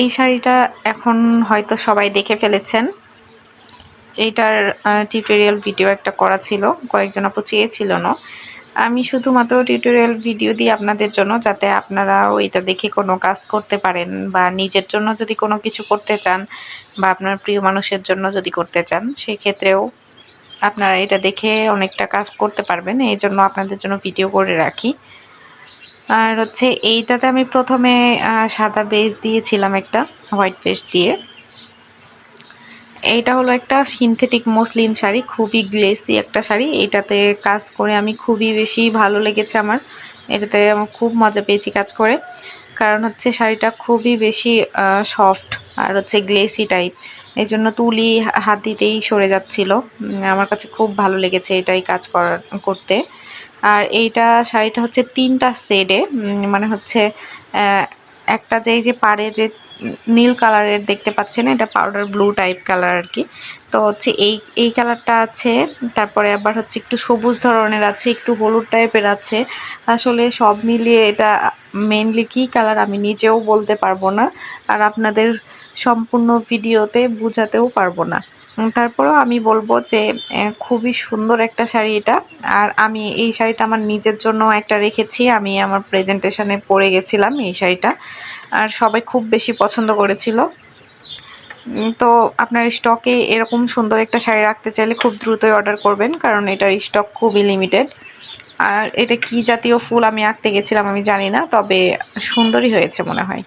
এই শাড়িটা এখন হয়তো সবাই দেখে ফেলেছেন। এইটার টিউটোরিয়াল ভিডিও একটা করা ছিল, কয়েকজন আপু চেয়েছিল না আমি শুধুমাত্র টিউটোরিয়াল ভিডিও দিই আপনাদের জন্য, যাতে আপনারা ওইটা দেখে কোনো কাজ করতে পারেন, বা নিজের জন্য যদি কোনো কিছু করতে চান, বা আপনার প্রিয় মানুষের জন্য যদি করতে চান সেই ক্ষেত্রেও আপনারা এটা দেখে অনেকটা কাজ করতে পারবেন। এই জন্য আপনাদের জন্য ভিডিও করে রাখি। আর হচ্ছে এইটাতে আমি প্রথমে সাদা বেস দিয়েছিলাম একটা হোয়াইট বেস দিয়ে। এইটা হলো একটা সিনথেটিক মসলিন শাড়ি, খুবই গ্লেসি একটা শাড়ি। এইটাতে কাজ করে আমি খুবই বেশি ভালো লেগেছে আমার। এটাতে আমার খুব মজা পেয়েছি কাজ করে। কারণ হচ্ছে শাড়িটা খুবই বেশি সফট আর হচ্ছে গ্লেসি টাইপ এই জন্য তুলি হাত দিতেই সরে যাচ্ছিল। আমার কাছে খুব ভালো লেগেছে এটাই কাজ করার, করতে। আর এইটা শাড়িটা হচ্ছে তিনটা সেডে মানে হচ্ছে একটা যে এই যে পাড়ে যে নীল কালারের দেখতে পাচ্ছেন, এটা পাউডার ব্লু টাইপ কালার আর কি। তো হচ্ছে এই এই কালারটা আছে। তারপরে আবার হচ্ছে একটু সবুজ ধরনের আছে, একটু হলুদ টাইপের আছে। আসলে সব মিলিয়ে এটা মেনলি কী কালার আমি নিজেও বলতে পারব না, আর আপনাদের সম্পূর্ণ ভিডিওতে বুঝাতেও পারব না। তারপরেও আমি বলব যে খুবই সুন্দর একটা শাড়ি এটা। আর আমি এই শাড়িটা আমার নিজের জন্য একটা রেখেছি, আমি আমার প্রেজেন্টেশনে পরে গেছিলাম এই শাড়িটা। আর সবাই খুব বেশি পছন্দ করেছিল। তো আপনার স্টকে এরকম সুন্দর একটা শাড়ি রাখতে চাইলে খুব দ্রুতই অর্ডার করবেন, কারণ এটার স্টক খুবই লিমিটেড আর এটা কি জাতীয় ফুল আমি আঁকতে গেছিলাম আমি জানি না, তবে সুন্দরই হয়েছে মনে হয়।